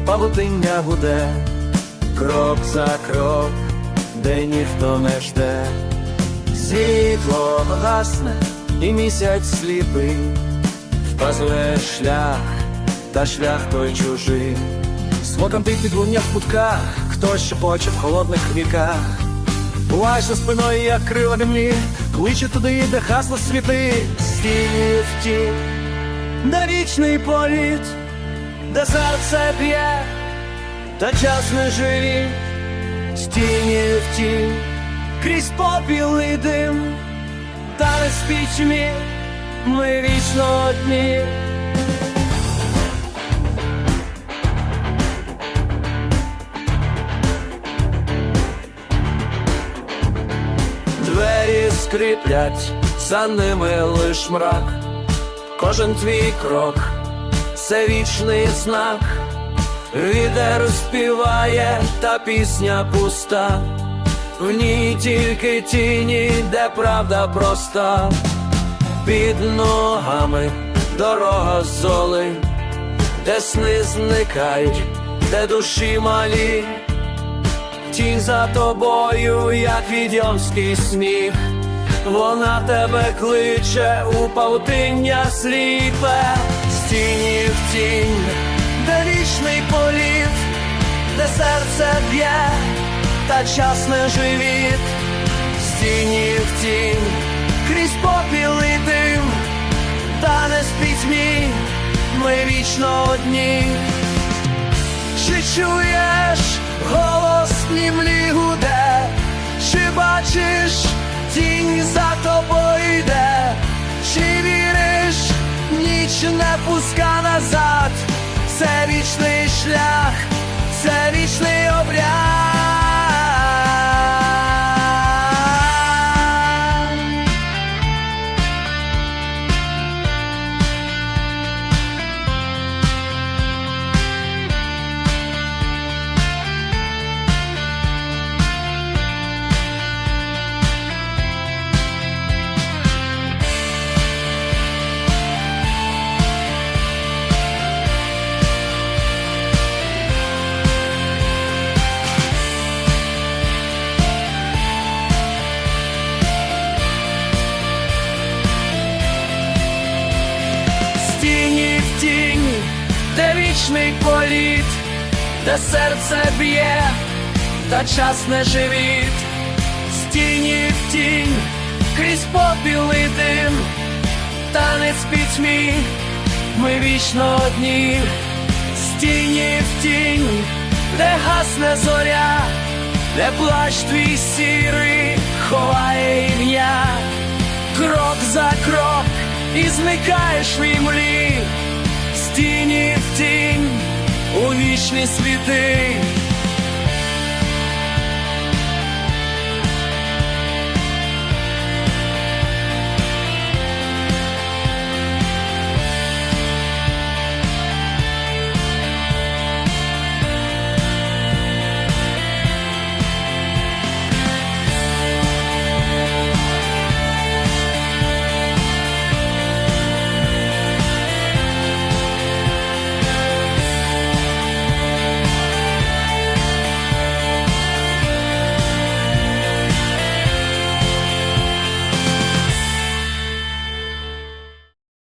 де павутиння гуде, крок за крок, де ніхто не жде, світло гасне і місяць сліпий, вказує шлях, та шлях той чужий. Смоком ти підлуння в кутках, хтось шепоче в холодних віках. Буваєш за спиною, як крила землі, кличе туди, де хасло світи, стіні в тінь, де вічний політ, де серце б'є, та час не живі, стіні в тінь, крізь попіл і дим, та не спічмі, ми вічно одні. Двері скріплять, за ними лиш мрак, кожен твій крок, це вічний знак, Вітер співає, та пісня пуста, в ній тільки тіні, де правда проста, під ногами дорога золи, де сни зникають, де душі малі. Тінь за тобою, як відьомський сніг, вона тебе кличе у павутиння сліпе, тінь, де вічний політ, де серце б'є, та час не живіт, з тіні в тінь, крізь попіл і дим, та не спітьмі, ми вічно одні. Чи чуєш голос німлі гуде, не пуска назад, це вічний шлях, це вічний обряд. Де вічний політ, де серце б'є, та час не живіт, з тіні в тінь, крізь попіл і дим, танець пітьмі, ми вічно одні, з тіні в тінь, де гасне зоря, де плащ твій сірий ховає ім'я. Крок за крок і зникаєш в імлі, тіні в тінь у вічні світи,